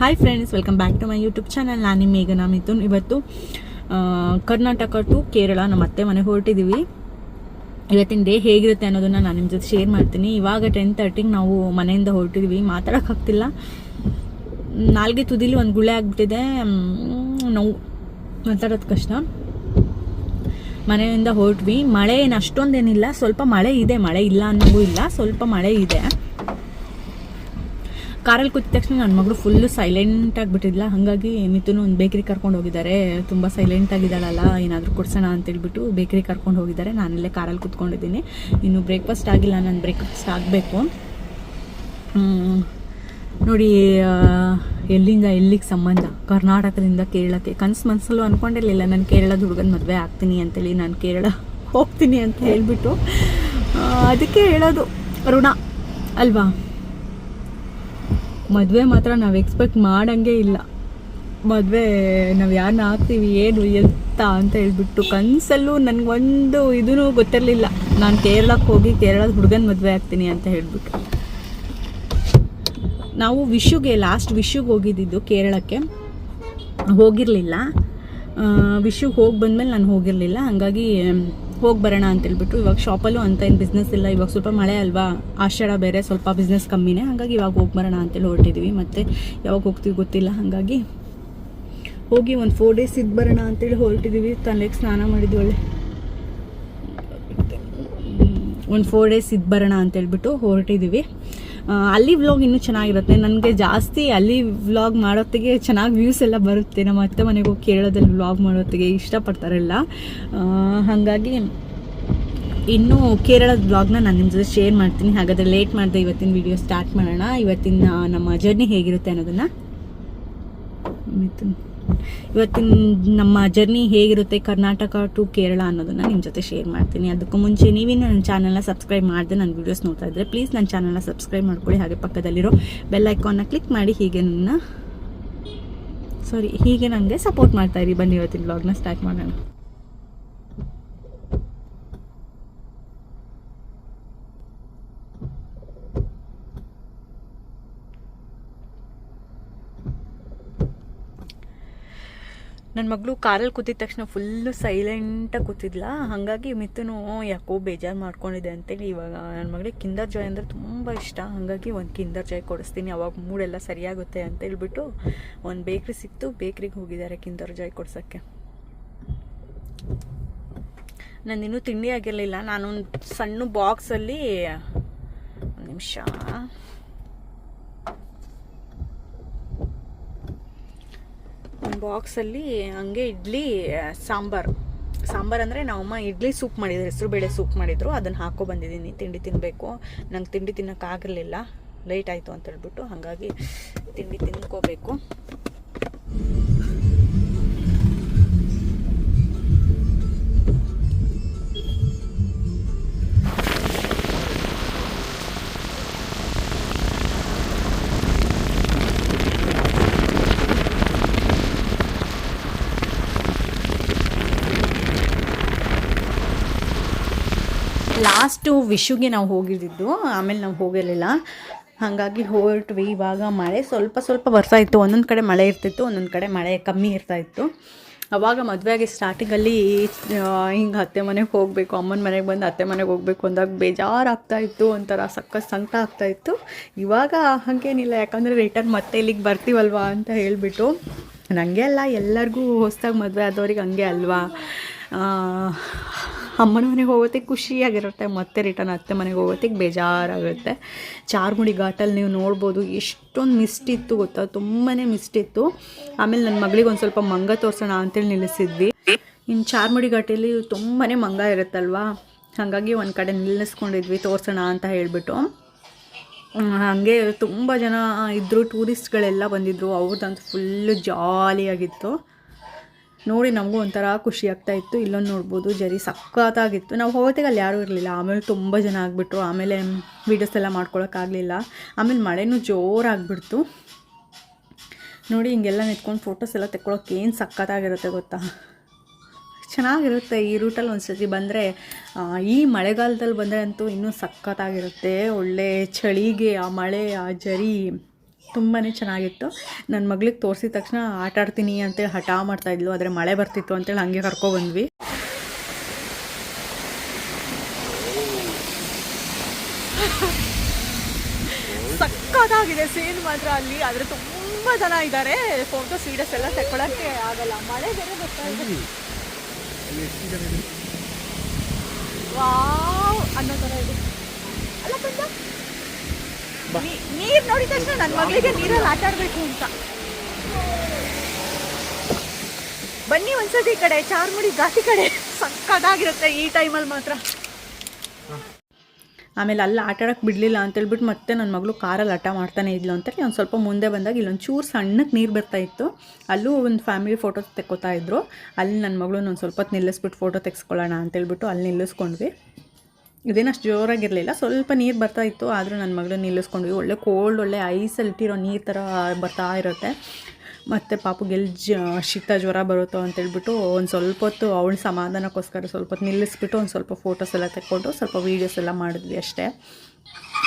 Hi friends welcome back to my YouTube channel ನಾನು ನಿಮ್ಮ ಮೇಘನಾ ಮಿಥುನ್ ಇವತ್ತು ಕರ್ನಾಟಕ ಟು ಕೇರಳ ನಮ್ಮ ಅತ್ತೆ ಮನೆ ಹೊರಟಿದ್ದೀವಿ ಇವತ್ತಿನ ಡೇ ಹೇಗಿರುತ್ತೆ ಅನ್ನೋದನ್ನು ನಾನು ನಿಮ್ಮ ಜೊತೆ ಶೇರ್ ಮಾಡ್ತೀನಿ. ಇವಾಗ ಟೆನ್ ತರ್ಟಿಗೆ ನಾವು ಮನೆಯಿಂದ ಹೊರಟಿದ್ದೀವಿ ಮಾತಾಡೋಕ್ಕಾಗ್ತಿಲ್ಲ. ನಾಲ್ಗೆ ತುದಿಲಿ ಒಂದು ಗುಳೆ ಆಗಿಬಿಟ್ಟಿದೆ. ನೋವು. ಮಾತಾಡೋದು ಕಷ್ಟ. ಮನೆಯಿಂದ ಹೊರಟ್ವಿ. ಮಳೆ ಏನು ಅಷ್ಟೊಂದೇನಿಲ್ಲ. ಸ್ವಲ್ಪ ಮಳೆ ಇದೆ. ಮಳೆ ಇಲ್ಲ ಅನ್ನೋದು ಇಲ್ಲ. ಸ್ವಲ್ಪ ಮಳೆ ಇದೆ. ಕಾರಲ್ಲಿ ಕೂತಿದ ತಕ್ಷಣ ನನ್ನ ಮಗಳು ಫುಲ್ಲು ಸೈಲೆಂಟ್ ಆಗಿಬಿಟ್ಟಿದ್ಲ ಹಾಗಾಗಿ ಮಿಥುನು ಒಂದು ಬೇಕ್ರಿ ಕರ್ಕೊಂಡು ಹೋಗಿದ್ದಾರೆ. ತುಂಬ ಸೈಲೆಂಟ್ ಆಗಿದ್ದಾಳಲ್ಲ, ಏನಾದರೂ ಕೊಡ್ಸೋಣ ಅಂತೇಳ್ಬಿಟ್ಟು ಬೇಕ್ರಿ ಕರ್ಕೊಂಡು ಹೋಗಿದ್ದಾರೆ. ನಾನಲ್ಲೇ ಕಾರಲ್ಲಿ ಕೂತ್ಕೊಂಡಿದ್ದೀನಿ. ಇನ್ನು ಬ್ರೇಕ್ಫಾಸ್ಟ್ ಆಗಿಲ್ಲ, ನಾನು ಬ್ರೇಕ್ಫಾಸ್ಟ್ ಆಗಬೇಕು. ನೋಡಿ ಎಲ್ಲಿಂದ ಎಲ್ಲಿಗೆ ಸಂಬಂಧ? ಕರ್ನಾಟಕದಿಂದ ಕೇರಳಕ್ಕೆ. ಕನಸು ಮನಸ್ಸಲ್ಲೂ ಅಂದ್ಕೊಂಡಿರಲಿಲ್ಲ ನಾನು ಕೇರಳದ ಹುಡುಗನ ಮದುವೆ ಆಗ್ತೀನಿ ಅಂತೇಳಿ, ನಾನು ಕೇರಳ ಹೋಗ್ತೀನಿ ಅಂತ ಹೇಳಿಬಿಟ್ಟು. ಅದಕ್ಕೆ ಹೇಳೋದು ಋಣ, ಅಲ್ವಾ? ಮದುವೆ ಮಾತ್ರ ನಾವು ಎಕ್ಸ್ಪೆಕ್ಟ್ ಮಾಡಂಗೆ ಇಲ್ಲ. ಮದುವೆ ನಾವು ಯಾರನ್ನ ಹಾಕ್ತೀವಿ, ಏನು ಎತ್ತ ಅಂತ ಹೇಳ್ಬಿಟ್ಟು ಕನಸಲ್ಲೂ ನನಗೊಂದು ಇದೂ ಗೊತ್ತಿರಲಿಲ್ಲ. ನಾನು ಕೇರಳಕ್ಕೆ ಹೋಗಿ ಕೇರಳದ ಹುಡುಗನ ಮದುವೆ ಆಗ್ತೀನಿ ಅಂತ ಹೇಳ್ಬಿಟ್ಟು. ನಾವು ವಿಶುಗೆ ಲಾಸ್ಟ್ ವಿಶುಗೆ ಹೋಗಿದ್ದಿದ್ದು ಕೇರಳಕ್ಕೆ. ಹೋಗಿರಲಿಲ್ಲ. ವಿಶುಗೆ ಹೋಗಿ ಬಂದಮೇಲೆ ನಾನು ಹೋಗಿರಲಿಲ್ಲ. ಹಾಗಾಗಿ ಹೋಗಿ ಬರೋಣ ಅಂತೇಳ್ಬಿಟ್ಟು ಇವಾಗ ಶಾಪಲ್ಲೂ ಅಂತ ಏನು ಬಿಸ್ನೆಸ್ ಇಲ್ಲ. ಇವಾಗ ಸ್ವಲ್ಪ ಮಳೆ ಅಲ್ವಾ? ಆಷಾಢ ಬೇರೆ ಸ್ವಲ್ಪ ಬಿಸ್ನೆಸ್ ಕಮ್ಮಿನೇ. ಹಾಗಾಗಿ ಇವಾಗ ಹೋಗಿ ಬರೋಣ ಅಂತೇಳಿ ಹೊರಟಿದ್ದೀವಿ ಮತ್ತು ಯಾವಾಗ ಹೋಗ್ತೀವಿ ಗೊತ್ತಿಲ್ಲ. ಹಾಗಾಗಿ ಹೋಗಿ ಒಂದು ಫೋರ್ ಡೇಸ್ ಇದ್ದು ಬರೋಣ ಅಂತೇಳಿ ಹೊರಟಿದ್ದೀವಿ ತಲೆಗೆ ಸ್ನಾನ ಮಾಡಿದ್ವಿ ಒಳ್ಳೆ. ಒಂದು ಫೋರ್ ಡೇಸ್ ಇದ್ದು ಬರೋಣ ಅಂತೇಳ್ಬಿಟ್ಟು ಹೊರಟಿದ್ದೀವಿ ಅಲ್ಲಿ ವ್ಲಾಗ್ ಇನ್ನೂ ಚೆನ್ನಾಗಿರುತ್ತೆ. ನನಗೆ ಜಾಸ್ತಿ ಅಲ್ಲಿ ವ್ಲಾಗ್ ಮಾಡೋತ್ತಿಗೆ ಚೆನ್ನಾಗಿ ವ್ಯೂಸ್ ಎಲ್ಲ ಬರುತ್ತೆ. ನಮ್ಮ ಅತ್ತೆ ಮನೆಗೆ ಹೋಗಿ ಕೇರಳದಲ್ಲಿ ವ್ಲಾಗ್ ಮಾಡೋತ್ತಿಗೆ ಇಷ್ಟಪಡ್ತಾರೆಲ್ಲ. ಹಾಗಾಗಿ ಇನ್ನೂ ಕೇರಳದ ಬ್ಲಾಗ್ನ ನಾನು ನಿಮ್ಮ ಜೊತೆ ಶೇರ್ ಮಾಡ್ತೀನಿ. ಹಾಗಾದರೆ ಲೇಟ್ ಮಾಡಿದೆ ಇವತ್ತಿನ ವಿಡಿಯೋ ಸ್ಟಾರ್ಟ್ ಮಾಡೋಣ. ಇವತ್ತಿನ ನಮ್ಮ ಜರ್ನಿ ಹೇಗಿರುತ್ತೆ ಅನ್ನೋದನ್ನು ಇವತ್ತಿನ ನಮ್ಮ ಜರ್ನಿ ಹೇಗಿರುತ್ತೆ ಕರ್ನಾಟಕ ಟು ಕೇರಳ ಅನ್ನೋದನ್ನ ನಿಮ್ಮ ಜೊತೆ ಶೇರ್ ಮಾಡ್ತೀನಿ. ಅದಕ್ಕೂ ಮುಂಚೆ ನೀವೇ ನನ್ನ ಚಾನಲ್ನ ಸಬ್ಸ್ಕ್ರೈಬ್ ಮಾಡಿದೆ ನನ್ನ ವೀಡಿಯೋಸ್ ನೋಡ್ತಾ ಇದ್ದರೆ ಪ್ಲೀಸ್ ನನ್ನ ಚಾನಲ್ನ ಸಬ್ಸ್ಕ್ರೈಬ್ ಮಾಡ್ಕೊಳ್ಳಿ. ಹಾಗೆ ಪಕ್ಕದಲ್ಲಿರೋ ಬೆಲ್ ಐಕಾನ್ನ ಕ್ಲಿಕ್ ಮಾಡಿ ಹೀಗೆ ನನ್ನ ಸಾರಿ ಹೀಗೆ ನನಗೆ ಸಪೋರ್ಟ್ ಮಾಡ್ತಾ ಇರಿ. ಬನ್ನಿ ಇವತ್ತಿನ ಬ್ಲಾಗ್ನ ಸ್ಟಾರ್ಟ್ ಮಾಡೋಣ. ನನ್ನ ಮಗಳು ಕಾರಲ್ಲಿ ಕೂತಿದ ತಕ್ಷಣ ಫುಲ್ಲು ಸೈಲೆಂಟಾಗಿ ಕೂತಿದ್ಲ. ಹಾಗಾಗಿ ಮಿತ್ತೂ ಯಾಕೋ ಬೇಜಾರು ಮಾಡ್ಕೊಂಡಿದೆ ಅಂತೇಳಿ ಇವಾಗ ನನ್ನ ಮಗಳಿಗೆ ಕಿಂದರ್ ಜಾಯ್ ಅಂದರೆ ತುಂಬ ಇಷ್ಟ. ಹಾಗಾಗಿ ಒಂದು ಕಿಂದರ್ ಜಾಯ್ ಕೊಡಿಸ್ತೀನಿ. ಅವಾಗ ಮೂಡೆಲ್ಲ ಸರಿಯಾಗುತ್ತೆ ಅಂತ ಹೇಳ್ಬಿಟ್ಟು ಒಂದು ಬೇಕ್ರಿ ಸಿಕ್ತು. ಬೇಕ್ರಿಗೆ ಹೋಗಿದ್ದಾರೆ ಕಿಂದರ್ ಜಾಯ್ ಕೊಡ್ಸೋಕ್ಕೆ. ನಾನು ಇನ್ನೂ ತಿಂಡಿ ಆಗಿರಲಿಲ್ಲ. ನಾನೊಂದು ಸಣ್ಣ ಬಾಕ್ಸಲ್ಲಿ ಒಂದು ನಿಮಿಷ. ಒಂದು ಬಾಕ್ಸಲ್ಲಿ ಹಂಗೆ ಇಡ್ಲಿ ಸಾಂಬಾರು. ಸಾಂಬಾರು ಅಂದರೆ ನಮ್ಮಮ್ಮ ಇಡ್ಲಿ ಸೂಪ್ ಮಾಡಿದ್ರು ಹೆಸರು ಬೇಳೆ ಸೂಪ್ ಮಾಡಿದ್ರು, ಅದನ್ನು ಹಾಕೋ ಬಂದಿದ್ದೀನಿ. ತಿಂಡಿ ತಿನ್ನಬೇಕು ನಂಗೆ ತಿಂಡಿ ತಿನ್ನೋಕ್ಕಾಗಲಿಲ್ಲ ಲೇಟ್ ಆಯಿತು ಅಂತ ಹೇಳ್ಬಿಟ್ಟು ಹಾಗಾಗಿ ತಿಂಡಿ ತಿನ್ಕೋಬೇಕು. ಲಾಸ್ಟು ವಿಶುಗೆ ನಾವು ಹೋಗಿದ್ದಿದ್ದು, ಆಮೇಲೆ ನಾವು ಹೋಗಿರಲಿಲ್ಲ ಹಾಗಾಗಿ ಹೊರಟ್ವಿ ಇವಾಗ ಮಳೆ ಸ್ವಲ್ಪ ಸ್ವಲ್ಪ ಬರ್ತಾ ಇತ್ತು. ಒಂದೊಂದು ಕಡೆ ಮಳೆ ಇರ್ತಿತ್ತು, ಒಂದೊಂದು ಕಡೆ ಮಳೆ ಕಮ್ಮಿ ಇರ್ತಾ ಇತ್ತು. ಅವಾಗ ಮದುವೆಯಾಗಿ ಸ್ಟಾರ್ಟಿಂಗಲ್ಲಿ ಹಿಂಗೆ ಅತ್ತೆ ಮನೆಗೆ ಹೋಗಬೇಕು, ಅಮ್ಮನ ಮನೆಗೆ ಬಂದು ಅತ್ತೆ ಮನೆಗೆ ಹೋಗಬೇಕು ಅಂದಾಗ ಬೇಜಾರಾಗ್ತಾ ಇತ್ತು, ಒಂಥರ ಸಕ್ಕ ಸಂಕಟ ಆಗ್ತಾ ಇತ್ತು. ಇವಾಗ ಹಾಗೇನಿಲ್ಲ, ಯಾಕಂದರೆ ರಿಟರ್ನ್ ಮತ್ತೆ ಇಲ್ಲಿಗೆ ಬರ್ತೀವಲ್ವಾ ಅಂತ ಹೇಳಿಬಿಟ್ಟು ನನಗೆ ಅಲ್ಲ, ಎಲ್ಲರಿಗೂ ಹೊಸ್ದಾಗಿ ಮದುವೆ ಆದವ್ರಿಗೆ ಹಂಗೆ ಅಲ್ವಾ? ಅಮ್ಮನ ಮನೆಗೆ ಹೋಗೋತ್ತಿಗೆ ಖುಷಿಯಾಗಿರುತ್ತೆ ಮತ್ತೆ ರಿಟರ್ನ್ ಅತ್ತೆ ಮನೆಗೆ ಹೋಗೋತ್ತಿಗೆ ಬೇಜಾರಾಗುತ್ತೆ. ಚಾರ್ಮುಡಿ ಘಾಟಲ್ಲಿ ನೀವು ನೋಡ್ಬೋದು, ಎಷ್ಟೊಂದು ಮಿಸ್ಟ್ ಇತ್ತು ಗೊತ್ತಾ? ತುಂಬಾ ಮಿಸ್ಟ್ ಇತ್ತು. ಆಮೇಲೆ ನನ್ನ ಮಗಳಿಗೆ ಒಂದು ಸ್ವಲ್ಪ ಮಂಗ ತೋರಿಸೋಣ ಅಂತೇಳಿ ನಿಲ್ಲಿಸಿದ್ವಿ. ಇನ್ನು ಚಾರ್ಮುಡಿ ಘಾಟಲ್ಲಿ ತುಂಬಾ ಮಂಗ ಇರುತ್ತಲ್ವಾ? ಹಾಗಾಗಿ ಒಂದು ಕಡೆ ನಿಲ್ಲಿಸ್ಕೊಂಡಿದ್ವಿ, ತೋರಿಸೋಣ ಅಂತ ಹೇಳಿಬಿಟ್ಟು. ಹಾಗೆ ತುಂಬ ಜನ ಇದ್ದರು ಟೂರಿಸ್ಟ್ಗಳೆಲ್ಲ ಬಂದಿದ್ದರು ಅವ್ರದ್ದಂತೂ ಫುಲ್ಲು ಜಾಲಿಯಾಗಿತ್ತು ನೋಡಿ ನಮಗೂ ಒಂಥರ ಖುಷಿ ಆಗ್ತಾ ಇತ್ತು. ಇಲ್ಲೊಂದು ನೋಡ್ಬೋದು, ಜರಿ ಸಖತ್ತಾಗಿತ್ತು. ನಾವು ಹೋಗೋತ್ತಿಗೆ ಅಲ್ಲಿ ಯಾರೂ ಇರಲಿಲ್ಲ. ಆಮೇಲೆ ತುಂಬ ಜನ ಆಗಿಬಿಟ್ರು. ಆಮೇಲೆ ವೀಡಿಯೋಸ್ ಎಲ್ಲ ಮಾಡ್ಕೊಳಕ್ಕಾಗಲಿಲ್ಲ ಆಮೇಲೆ ಮಳೆನೂ ಜೋರಾಗ್ಬಿಡ್ತು. ನೋಡಿ ಹಿಂಗೆಲ್ಲ ನಿಂತ್ಕೊಂಡು ಫೋಟೋಸ್ ಎಲ್ಲ ತೆಕ್ಕೊಳಕ್ಕೆ ಏನು ಸಖತ್ತಾಗಿರುತ್ತೆ ಗೊತ್ತಾ? ಚೆನ್ನಾಗಿರುತ್ತೆ. ಈ ರೂಟಲ್ಲಿ ಒಂದು ಸತಿ ಬಂದರೆ ಈ ಮಳೆಗಾಲದಲ್ಲಿ ಬಂದರೆ ಅಂತೂ ಇನ್ನೂ ಸಖತ್ತಾಗಿರುತ್ತೆ. ಒಳ್ಳೆ ಚಳಿಗೆ, ಆ ಮಳೆ, ಆ ಜರಿ. ತುಂಬಾ ಚೆನ್ನಾಗಿತ್ತು. ನನ್ನ ಮಗಳಿಗೆ ತೋರಿಸಿದ ತಕ್ಷಣ ಆಟ ಆಡ್ತೀನಿ ಅಂತೇಳಿ ಹಠ ಮಾಡ್ತಾಯಿದ್ಲು ಆದರೆ ಮಳೆ ಬರ್ತಿತ್ತು ಅಂತೇಳಿ ಹಂಗೆ ಕರ್ಕೊಬಂದ್ವಿ ಸಕ್ಕತ್ತಾಗಿದೆ ಸೀನ್ ಮಾತ್ರ ಅಲ್ಲಿ. ಆದರೆ ತುಂಬ ಜನ ಇದ್ದಾರೆ ಫೋಟೋ ಸೀಡಸ್ ಎಲ್ಲ ತಗೊಳಕ್ಕೆ ಆಗಲ್ಲ. ಮಳೆ ಬೇರೆ ಬರ್ತಾ ಇದೆ. ವಾವ್ ಅನ್ನೋ ಥರ ಇದೆ. ಅಲ್ಲ ನೀರು ನೋಡಿದ ತಕ್ಷಣ ನನ್ನ ಮಗಳಿಗೆ ನೀರಲ್ಲಿ ಆಟ ಆಡಬೇಕು ಅಂತ. ಬನ್ನಿ ಒಂದ್ಸತಿ ಈ ಕಡೆ ಚಾರ್ಮುಡಿ ಘಾಟಿ ಕಡೆ. ಸಕ್ಕದಾಗಿರುತ್ತೆ ಈ ಟೈಮಲ್ಲಿ ಮಾತ್ರ. ಆಮೇಲೆ ಅಲ್ಲಿ ಆಟ ಬಿಡ್ಲಿಲ್ಲ ಬಿಡಲಿಲ್ಲ ಅಂತೇಳ್ಬಿಟ್ಟು ಮತ್ತೆ ನನ್ನ ಮಗಳು ಕಾರಲ್ಲಿ ಆಟ ಮಾಡ್ತಾನೆ ಇದ್ಲು ಅಂತೇಳಿ ಒಂದು ಸ್ವಲ್ಪ ಮುಂದೆ ಬಂದಾಗ ಇಲ್ಲೊಂದು ಚೂರು ಸಣ್ಣಕ್ಕೆ ನೀರು ಬರ್ತಾ ಇತ್ತು. ಅಲ್ಲೂ ಒಂದು ಫ್ಯಾಮಿಲಿ ಫೋಟೋ ತೆಕ್ಕೋತಾ ಇದ್ರು. ಅಲ್ಲಿ ನನ್ನ ಮಗಳು ಒಂದು ಸ್ವಲ್ಪ ಹೊತ್ತು ನಿಲ್ಲಿಸ್ಬಿಟ್ಟು ಫೋಟೋ ತೆಗೆಸ್ಕೊಳ್ಳೋಣ ಅಂತೇಳ್ಬಿಟ್ಟು ಅಲ್ಲಿ ನಿಲ್ಲಿಸ್ಕೊಂಡ್ವಿ. ಇದೇನು ಅಷ್ಟು ಜೋರಾಗಿರಲಿಲ್ಲ ಸ್ವಲ್ಪ ನೀರು ಬರ್ತಾ ಇತ್ತು. ಆದರೂ ನನ್ನ ಮಗಳು ನಿಲ್ಲಿಸ್ಕೊಂಡ್ವಿ. ಒಳ್ಳೆ ಕೋಲ್ಡ್ ಒಳ್ಳೆ ಐಸಲ್ಲಿ ಇಟ್ಟಿರೋ ನೀರು ಥರ ಬರ್ತಾ ಇರುತ್ತೆ. ಮತ್ತು ಪಾಪುಗೆ ಎಲ್ಲಿ ಜ, ಶೀತ ಜ್ವರ ಬರುತ್ತೋ ಅಂತೇಳ್ಬಿಟ್ಟು ಒಂದು ಸ್ವಲ್ಪ ಹೊತ್ತು ಅವಳ ಸಮಾಧಾನಕ್ಕೋಸ್ಕರ ಸ್ವಲ್ಪ ಹೊತ್ತು ನಿಲ್ಲಿಸ್ಬಿಟ್ಟು ಒಂದು ಸ್ವಲ್ಪ ಫೋಟೋಸ್ ಎಲ್ಲ ತೆಕ್ಕೊಂಡು ಸ್ವಲ್ಪ ವೀಡಿಯೋಸ್ ಎಲ್ಲ ಮಾಡಿದ್ವಿ ಅಷ್ಟೇ.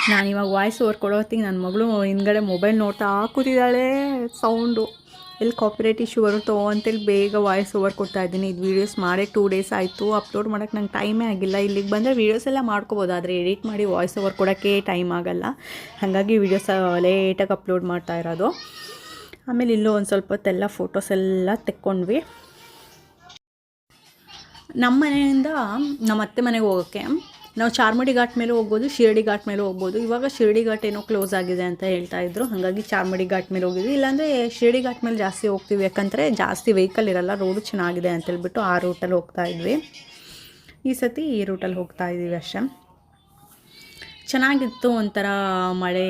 ನಾನು ಇವಾಗ ವಾಯ್ಸ್ ಓವರ್ ಕೊಡೋ ಹೊತ್ತಿಗೆ ನನ್ನ ಮಗಳು ಹಿಂದ್ಗಡೆ ಮೊಬೈಲ್ ನೋಡ್ತಾ ಹಾಕುತ್ತಿದ್ದಾಳೆ ಸೌಂಡು ಎಲ್ಲಿ ಕಾಪಿರೈಟ್ ಇಶ್ಯೂ ಬರುತ್ತೋ ಅಂತೇಳಿ ಬೇಗ ವಾಯ್ಸ್ ಓವರ್ ಕೊಡ್ತಾ ಇದ್ದೀನಿ. ಇದು ವೀಡಿಯೋಸ್ ಮಾಡೇ ಟೂ ಡೇಸ್ ಆಯಿತು. ಅಪ್ಲೋಡ್ ಮಾಡೋಕ್ಕೆ ನಂಗೆ ಟೈಮೇ ಆಗಿಲ್ಲ. ಇಲ್ಲಿಗೆ ಬಂದರೆ ವೀಡಿಯೋಸ್ ಎಲ್ಲ ಮಾಡ್ಕೋಬೋದು, ಆದರೆ ಎಡಿಟ್ ಮಾಡಿ ವಾಯ್ಸ್ ಓವರ್ ಕೊಡೋಕ್ಕೆ ಟೈಮ್ ಆಗಲ್ಲ. ಹಾಗಾಗಿ ವೀಡಿಯೋಸ್ ಲೇಟಾಗಿ ಅಪ್ಲೋಡ್ ಮಾಡ್ತಾ ಇರೋದು. ಆಮೇಲೆ ಇಲ್ಲೂ ಒಂದು ಸ್ವಲ್ಪ ಹೊತ್ತೆಲ್ಲ ಫೋಟೋಸ್ ಎಲ್ಲ ತೆಕ್ಕೊಂಡ್ವಿ. ನಮ್ಮ ಮನೆಯಿಂದ ನಮ್ಮ ಅತ್ತೆ ಮನೆಗೆ ಹೋಗೋಕ್ಕೆ ನಾವು ಚಾರ್ಮಡಿ ಘಾಟ್ ಮೇಲೆ ಹೋಗ್ಬೋದು ಶಿರಡಿ ಘಾಟ್ ಮೇಲೆ ಹೋಗ್ಬೋದು. ಇವಾಗ ಶಿರಡಿ ಘಾಟ್ ಏನೋ ಕ್ಲೋಸ್ ಆಗಿದೆ ಅಂತ ಹೇಳ್ತಾ ಇದ್ರು. ಹಾಗಾಗಿ ಚಾರ್ಮಡಿ ಘಾಟ್ ಮೇಲೆ ಹೋಗಿದ್ವಿ. ಇಲ್ಲಾಂದರೆ ಶಿರಡಿ ಘಾಟ್ ಮೇಲೆ ಜಾಸ್ತಿ ಹೋಗ್ತೀವಿ. ಯಾಕಂದರೆ ಜಾಸ್ತಿ ವೆಹಿಕಲ್ ಇರಲ್ಲ ರೋಡು ಚೆನ್ನಾಗಿದೆ ಅಂತ ಹೇಳ್ಬಿಟ್ಟು ಆ ರೂಟಲ್ಲಿ ಹೋಗ್ತಾ ಇದ್ವಿ. ಈ ಸತಿ ಈ ರೂಟಲ್ಲಿ ಹೋಗ್ತಾ ಇದ್ದೀವಿ ಅಷ್ಟೇ. ಚೆನ್ನಾಗಿತ್ತು ಒಂಥರ ಮಳೆ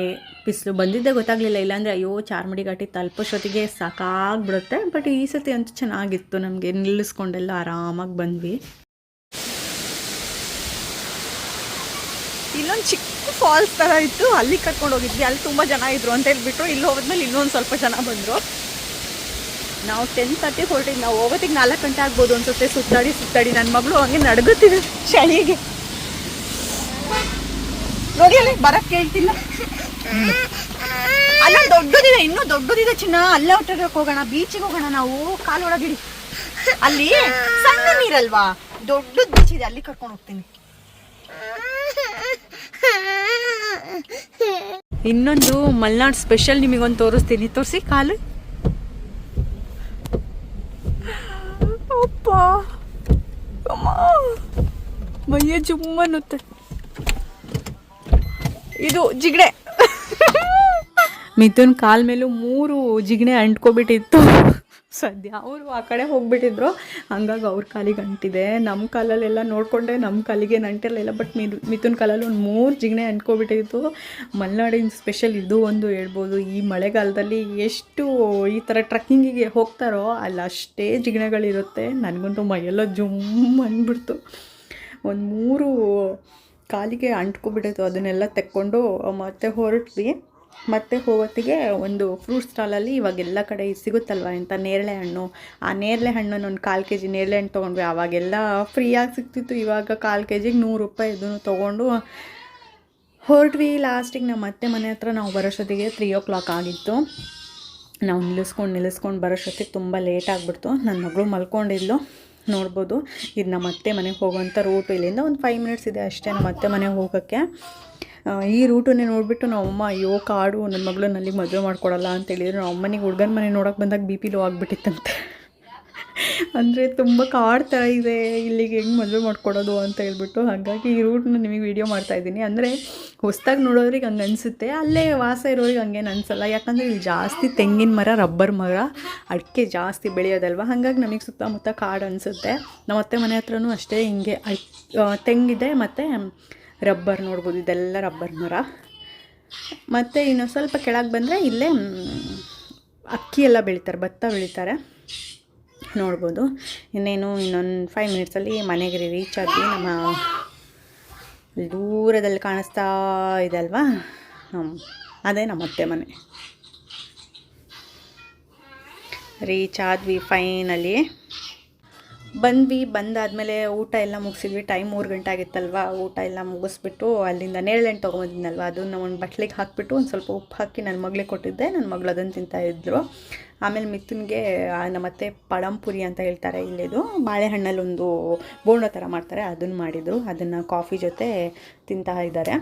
ಬಿಸಿಲು ಬಂದಿದ್ದೆ ಗೊತ್ತಾಗಲಿಲ್ಲ. ಇಲ್ಲಾಂದರೆ ಅಯ್ಯೋ ಚಾರ್ಮಡಿ ಘಾಟಿ ತಲುಪೋಷ್ಟೊತ್ತಿಗೆ ಸಾಕಾಗ್ಬಿಡುತ್ತೆ. ಬಟ್ ಈ ಸತಿ ಅಂತೂ ಚೆನ್ನಾಗಿತ್ತು ನಮಗೆ. ನಿಲ್ಲಿಸ್ಕೊಂಡೆಲ್ಲ ಆರಾಮಾಗಿ ಬಂದ್ವಿ. ಇಲ್ಲೊಂದು ಚಿಕ್ಕ ಫಾಲ್ಸ್ ಥರ ಇತ್ತು. ಅಲ್ಲಿ ಕರ್ಕೊಂಡು ಹೋಗಿದ್ವಿ. ಅಲ್ಲಿ ತುಂಬ ಜನ ಇದ್ರು ಅಂತ ಹೇಳ್ಬಿಟ್ಟು ಇಲ್ಲಿ ಹೋದ್ಮೇಲೆ ಇನ್ನೊಂದು ಸ್ವಲ್ಪ ಜನ ಬಂದರು. ನಾವು ಟೆನ್ ತರ್ಟಿ ಹೊರಟಿದ್ದು ನಾವು ಹೋಗೋತ್ತಿಗೆ ನಾಲ್ಕು ಗಂಟೆ ಆಗ್ಬೋದು ಅನ್ಸುತ್ತೆ. ಸುತ್ತಾಡಿ ಸುತ್ತಾಡಿ ನನ್ನ ಮಗಳು ಹಂಗೆ ನಡ್ಗುತ್ತಿದೆ ಚಳಿಗೆ ನೋಡಿ ಅಲ್ಲಿ ಬರಕ್ಕೆ ಕೇಳ್ತಿಲ್ಲ. ಅಲ್ಲ, ದೊಡ್ಡದಿದೆ. ಇನ್ನೂ ದೊಡ್ಡದಿದೆ ಚಿನ್ನ. ಅಲ್ಲೇ ಹೊಟ್ಟೆಗೆ ಹೋಗೋಣ. ಬೀಚಿಗೆ ಹೋಗೋಣ ನಾವು. ಕಾಲು ಒಳಗಿಡಿ. ಅಲ್ಲಿ ಸಣ್ಣ ನೀರಲ್ವಾ? ದೊಡ್ಡದು ಬೀಚ್ ಇದೆ. ಅಲ್ಲಿ ಕರ್ಕೊಂಡು ಹೋಗ್ತೀನಿ. ಇನ್ನೊಂದು ಮಲ್ನಾಡ್ ಸ್ಪೆಷಲ್ ನಿಮಗೊಂದು ತೋರಿಸ್ತೀನಿ. ತೋರಿಸಿ ಕಾಲು. ಅಪ್ಪ. ಮೈಯ ಜುಮ್ಮನ್ನುತ್ತೆ ಇದು ಜಿಗಣೆ. ಮಿಥುನ್ ಕಾಲ್ ಮೇಲೂ ಮೂರು ಜಿಗಣೆ ಅಂಟ್ಕೊಬಿಟ್ಟಿತ್ತು. ಸದ್ಯ ಅವರು ಆ ಕಡೆ ಹೋಗಿಬಿಟ್ಟಿದ್ರು. ಹಂಗಾಗಿ ಅವ್ರ ಕಾಲಿಗೆ ಅಂಟಿದೆ. ನಮ್ಮ ಕಾಲಲ್ಲೆಲ್ಲ ನೋಡಿಕೊಂಡೆ ನಮ್ಮ ಕಾಲಿಗೆ ನಂಟಿರಲಿಲ್ಲ ಬಟ್ ಮಿಥುನ್ ಕಾಲಲ್ಲಿ ಒಂದು ಮೂರು ಜಿಗಣೆ ಅಂಟ್ಕೊಬಿಟ್ಟಿತ್ತು. ಮಲೆನಾಡಿನ ಸ್ಪೆಷಲ್ ಇದು ಒಂದು ಹೇಳ್ಬೋದು. ಈ ಮಳೆಗಾಲದಲ್ಲಿ ಎಷ್ಟು ಈ ಥರ ಟ್ರಕ್ಕಿಂಗಿಗೆ ಹೋಗ್ತಾರೋ ಅಲ್ಲಿ ಅಷ್ಟೇ ಜಿಗಣೆಗಳಿರುತ್ತೆ. ನನಗಂತೂ ಮೈಯೆಲ್ಲ ಜುಮ್ ಅಂದ್ಬಿಡ್ತು. ಒಂದು ಮೂರು ಕಾಲಿಗೆ ಅಂಟ್ಕೊಬಿಟ್ಟಿತ್ತು. ಅದನ್ನೆಲ್ಲ ತೆಕ್ಕೊಂಡು ಮತ್ತೆ ಹೊರಟ್ವಿ. ಮತ್ತೆ ಹೋಗೋತ್ತಿಗೆ ಒಂದು ಫ್ರೂಟ್ ಸ್ಟಾಲಲ್ಲಿ ಇವಾಗ ಎಲ್ಲ ಕಡೆ ಸಿಗುತ್ತಲ್ವ ಇಂಥ ನೇರಳೆ ಹಣ್ಣು? ಆ ನೇರಳೆ ಹಣ್ಣನ್ನು ಒಂದು ಕಾಲು ಕೆ ಜಿ ನೇರಳೆ ಹಣ್ಣು ತೊಗೊಂಡ್ವಿ. ಆವಾಗೆಲ್ಲ ಫ್ರೀಯಾಗಿ ಸಿಗ್ತಿತ್ತು. ಇವಾಗ ಕಾಲು ಕೆ ಜಿಗೆ ನೂರು ರೂಪಾಯಿ ಇದನ್ನು ತೊಗೊಂಡು ಹೊರಟ್ವಿ. ಲಾಸ್ಟಿಗೆ ನಮ್ಮ ಅತ್ತೆ ಮನೆ ಹತ್ರ ನಾವು ಬರೋಷ್ಟೊತ್ತಿಗೆ ತ್ರೀ ಓ ಕ್ಲಾಕ್ ಆಗಿತ್ತು. ನಾವು ನಿಲ್ಲಿಸ್ಕೊಂಡು ನಿಲ್ಲಿಸ್ಕೊಂಡು ಬರೋಷ್ಟೊತ್ತಿಗೆ ತುಂಬ ಲೇಟ್ ಆಗಿಬಿಡ್ತು. ನನ್ನ ಮಗಳು ಮಲ್ಕೊಂಡಿದ್ಲು. ನೋಡ್ಬೋದು. ಇದು ನಮ್ಮ ಅತ್ತೆ ಮನೆಗೆ ಹೋಗೋವಂಥ ರೂಟು ಇಲ್ಲಿಂದ ಒಂದು ಫೈವ್ ಮಿನಿಟ್ಸ್ ಇದೆ ಅಷ್ಟೇ ನಮ್ಮ ಅತ್ತೆ ಮನೆಗೆ ಹೋಗೋಕ್ಕೆ. ಈ ರೂಟನ್ನೇ ನೋಡಿಬಿಟ್ಟು ನಮ್ಮಮ್ಮ, ಅಯ್ಯೋ, ಕಾಡು ನನ್ನ ಮಗಳನ್ನ ಅಲ್ಲಿಗೆ ಮದುವೆ ಮಾಡ್ಕೊಡಲ್ಲ ಅಂತ ಹೇಳಿದ್ರು ನಮ್ಮ ಅಮ್ಮನಿಗೆ ಹುಡುಗನ ಮನೆ ನೋಡೋಕೆ ಬಂದಾಗ ಬಿ ಪಿ ಲೋ ಆಗಿಬಿಟ್ಟಿತ್ತಂತೆ. ಅಂದರೆ ತುಂಬ ಕಾಡು ಥರ ಇದೆ, ಇಲ್ಲಿಗೆ ಹೆಂಗೆ ಮದುವೆ ಮಾಡ್ಕೊಡೋದು ಅಂತ ಹೇಳ್ಬಿಟ್ಟು. ಹಾಗಾಗಿ ಈ ರೂಟ್ನ ನಿಮಗೆ ವೀಡಿಯೋ ಮಾಡ್ತಾ ಇದ್ದೀನಿ. ಅಂದರೆ ಹೊಸ್ದಾಗಿ ನೋಡೋರಿಗೆ ಹಂಗೆ ಅನಿಸುತ್ತೆ, ಅಲ್ಲೇ ವಾಸ ಇರೋರಿಗೆ ಹಂಗೇನು ಅನಿಸಲ್ಲ. ಯಾಕಂದರೆ ಇಲ್ಲಿ ಜಾಸ್ತಿ ತೆಂಗಿನ ಮರ, ರಬ್ಬರ್ ಮರ, ಅಡಿಕೆ ಜಾಸ್ತಿ ಬೆಳೆಯೋದಲ್ವ? ಹಾಗಾಗಿ ನಮಗೆ ಸುತ್ತಮುತ್ತ ಕಾಡು ಅನಿಸುತ್ತೆ. ನಮ್ಮ ಅತ್ತೆ ಮನೆ ಹತ್ರನೂ ಅಷ್ಟೇ ಹಿಂಗೆ ಅಡ್ ತೆಂಗಿದೆ ಮತ್ತು ರಬ್ಬರ್ ನೋಡ್ಬೋದು, ಇದೆಲ್ಲ ರಬ್ಬರ್ ಮರ. ಮತ್ತು ಇನ್ನೊಂದು ಸ್ವಲ್ಪ ಕೆಳಗೆ ಬಂದರೆ ಇಲ್ಲೇ ಅಕ್ಕಿ ಎಲ್ಲ ಬೆಳಿತಾರೆ, ಭತ್ತ ಬೆಳೀತಾರೆ. ನೋಡ್ಬೋದು. ಇನ್ನೇನು, ಇನ್ನೊಂದು ಫೈವ್ ಮಿನಿಟ್ಸಲ್ಲಿ ಮನೆಗೆ ರೀಚ್ ಆಗಿ ನಮ್ಮ ದೂರದಲ್ಲಿ ಕಾಣಿಸ್ತಾ ಇದೆ ಅಲ್ವಾ? ಅದೇ ನಮ್ಮ ಅತ್ತೆ ಮನೆ. ರೀಚ್ ಆದ್ವಿ ಫೈನಲಿ ಬಂದ್ವಿ, ಬಂದಾದಮೇಲೆ ಊಟ ಎಲ್ಲ ಮುಗಿಸಿದ್ವಿ. ಟೈಮ್ ಮೂರು ಗಂಟೆ ಆಗಿತ್ತಲ್ವ? ಊಟ ಎಲ್ಲ ಮುಗಿಸ್ಬಿಟ್ಟು ಅಲ್ಲಿಂದ ನೇರಳೆಣ್ಣು ತೊಗೊಂಬಂದಿದ್ನಲ್ವ ಅದನ್ನು ಒಂದು ಬಟ್ಲಿಗೆ ಹಾಕಿಬಿಟ್ಟು ಒಂದು ಸ್ವಲ್ಪ ಉಪ್ಪು ಹಾಕಿ ನನ್ನ ಮಗಳಿಗೆ ಕೊಟ್ಟಿದ್ದೆ. ನನ್ನ ಮಗಳು ಅದನ್ನು ತಿಂತಾಯಿದ್ರು ಆಮೇಲೆ ಮಿಥುನ್ಗೆ ನಮ್ಮ ಅತ್ತೆ ಪಳಂಪುರಿ ಅಂತ ಹೇಳ್ತಾರೆ ಇಲ್ಲಿದು. ಬಾಳೆಹಣ್ಣಲ್ಲಿ ಒಂದು ಬೋಂಡೋ ಥರ ಮಾಡ್ತಾರೆ. ಅದನ್ನು ಮಾಡಿದರು. ಅದನ್ನು ಕಾಫಿ ಜೊತೆ ತಿಂತಾ ಇದ್ದಾರೆ.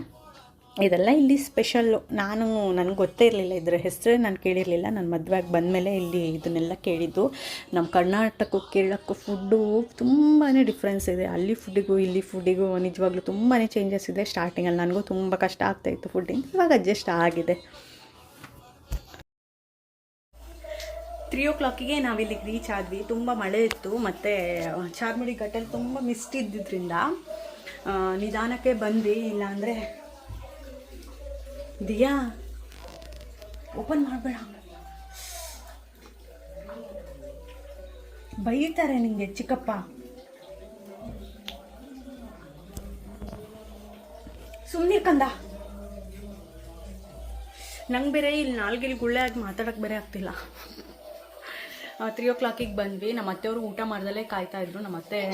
ಇದೆಲ್ಲ ಇಲ್ಲಿ ಸ್ಪೆಷಲ್ಲು ನಾನು, ನನಗೆ ಗೊತ್ತೇ ಇರಲಿಲ್ಲ, ಇದರ ಹೆಸರೇ ನಾನು ಕೇಳಿರಲಿಲ್ಲ. ನನ್ನ ಮದುವೆಗೆ ಬಂದಮೇಲೆ ಇಲ್ಲಿ ಇದನ್ನೆಲ್ಲ ಕೇಳಿದ್ದು. ನಮ್ಮ ಕರ್ನಾಟಕಕ್ಕೂ, ಕೇರಳಕ್ಕೂ ಫುಡ್ಡು ತುಂಬಾ ಡಿಫ್ರೆನ್ಸ್ ಇದೆ. ಅಲ್ಲಿ ಫುಡ್ಡಿಗೂ ಇಲ್ಲಿ ಫುಡ್ಡಿಗೂ ನಿಜವಾಗ್ಲೂ ತುಂಬಾ ಚೇಂಜಸ್ ಇದೆ. ಸ್ಟಾರ್ಟಿಂಗಲ್ಲಿ ನನಗೂ ತುಂಬ ಕಷ್ಟ ಆಗ್ತಾಯಿತ್ತು ಫುಡ್ಡಿಂಗ್ ಇವಾಗ ಅಡ್ಜಸ್ಟ್ ಆಗಿದೆ. ತ್ರೀ ಓ ಕ್ಲಾಕಿಗೆ ನಾವಿಲ್ಲಿಗೆ ರೀಚ್ ಆದ್ವಿ. ತುಂಬ ಮಳೆ ಇತ್ತು. ಮತ್ತು ಚಾರ್ಮುಡಿ ಘಟ್ಟಲ್ಲಿ ತುಂಬ ಮಿಸ್ಟ್ ಇದ್ದಿದ್ದರಿಂದ ನಿಧಾನಕ್ಕೆ ಬಂದ್ವಿ. ಇಲ್ಲಾಂದರೆ ದಿಯಾ? ಓಪನ್ ಮಾಡಬೇಡ. ಬೈತಾರೆ ನಿಂಗೆ ಚಿಕ್ಕಪ್ಪ. ಸುಮ್ಮನೆ ಕಂದ. ನಂಗೆ ಬೇರೆ ಇಲ್ಲಿ ನಾಲ್ಗಿಲ್ಲಿ ಗುಳ್ಳೆ ಆಗಿ ಮಾತಾಡಕ್ಕೆ ಬೇರೆ ಆಗ್ತಿಲ್ಲ. ತ್ರೀ ಓ ಕ್ಲಾಕಿಗೆ ಬಂದ್ವಿ. ನಮ್ಮ ಅತ್ತೆಯವರು ಊಟ ಮಾಡ್ದಲ್ಲೇ ಕಾಯ್ತಾ ಇದ್ರು. ನಮ್ಮ ಅತ್ತೆ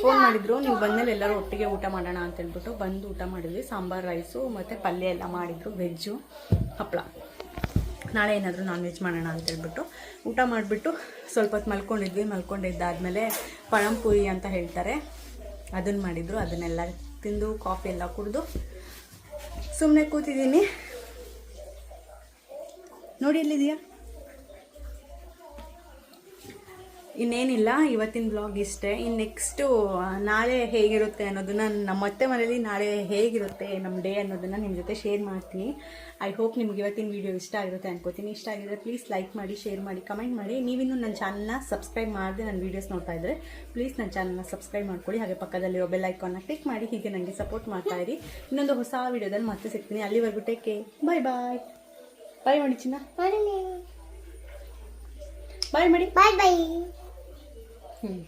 ಫೋನ್ ಮಾಡಿದ್ರು, ನೀವು ಬಂದಮೇಲೆ ಎಲ್ಲರೂ ಒಟ್ಟಿಗೆ ಊಟ ಮಾಡೋಣ ಅಂತ ಹೇಳ್ಬಿಟ್ಟು ಬಂದು ಊಟ ಮಾಡಿದ್ವಿ. ಸಾಂಬಾರ್, ರೈಸು ಮತ್ತು ಪಲ್ಯ ಎಲ್ಲ ಮಾಡಿದ್ರು, ವೆಜ್ಜು ಹಪ್ಪಳ ನಾಳೆ ಏನಾದರೂ ನಾನ್ ವೆಜ್ ಮಾಡೋಣ ಅಂತ ಹೇಳ್ಬಿಟ್ಟು ಊಟ ಮಾಡಿಬಿಟ್ಟು ಸ್ವಲ್ಪ ಹೊತ್ತು ಮಲ್ಕೊಂಡಿದ್ವಿ. ಮಲ್ಕೊಂಡಿದ್ದಾದಮೇಲೆ ಪಳಂಪುರಿ ಅಂತ ಹೇಳ್ತಾರೆ. ಅದನ್ನು ಮಾಡಿದ್ರು. ಅದನ್ನೆಲ್ಲ ತಿಂದು, ಕಾಫಿ ಎಲ್ಲ ಕುಡಿದು ಸುಮ್ಮನೆ ಕೂತಿದ್ದೀನಿ. ನೋಡಿ ಎಲ್ಲಿದೆಯಾ ಇನ್ನೇನಿಲ್ಲ ಇವತ್ತಿನ ಬ್ಲಾಗ್ ಇಷ್ಟೇ. ಇನ್ನು ನೆಕ್ಸ್ಟು ನಾಳೆ ಹೇಗಿರುತ್ತೆ ಅನ್ನೋದನ್ನ ನಮ್ಮ ಅತ್ತೆ ಮನೇಲಿ ನಾಳೆ ಹೇಗಿರುತ್ತೆ ನಮ್ಮ ಡೇ ಅನ್ನೋದನ್ನು ನಿಮ್ಮ ಜೊತೆ ಶೇರ್ ಮಾಡ್ತೀನಿ. ಐ ಹೋಪ್ ನಿಮ್ಗೆ ಇವತ್ತಿನ ವೀಡಿಯೋ ಇಷ್ಟ ಆಗಿರುತ್ತೆ ಅನ್ಕೋತೀನಿ. ಇಷ್ಟ ಆಗಿದ್ರೆ ಪ್ಲೀಸ್ ಲೈಕ್ ಮಾಡಿ ಶೇರ್ ಮಾಡಿ ಕಮೆಂಟ್ ಮಾಡಿ. ನೀವಿನ್ನೂ ನನ್ನ ಚಾನಲ್ನ ಸಬ್ಸ್ಕ್ರೈಬ್ ಮಾಡಿದೆ ನನ್ನ ವೀಡಿಯೋಸ್ ನೋಡ್ತಾ ಇದ್ದರೆ ಪ್ಲೀಸ್ ನನ್ನ ಚಾನಲ್ನ ಸಬ್ಸ್ಕ್ರೈಬ್ ಮಾಡ್ಕೊಳ್ಳಿ ಹಾಗೆ ಪಕ್ಕದಲ್ಲಿರೋ ಬೆಲ್ ಐಕಾನ್ನ ಕ್ಲಿಕ್ ಮಾಡಿ ಹೀಗೆ ನನಗೆ ಸಪೋರ್ಟ್ ಮಾಡ್ತಾ ಇರಿ. ಇನ್ನೊಂದು ಹೊಸ ವೀಡಿಯೋದಲ್ಲಿ ಮತ್ತೆ ಸಿಗ್ತೀನಿ. ಅಲ್ಲಿವರೆಗೂ ಟೇಕ್ ಬಾಯ್ ಬಾಯ್ ಬಾಯ್ ಮಾಡಿ ಚಿನ್ನ ಬಾಯ್ ಮಾಡಿ ಬಾಯ್ ಬಾಯ್ hum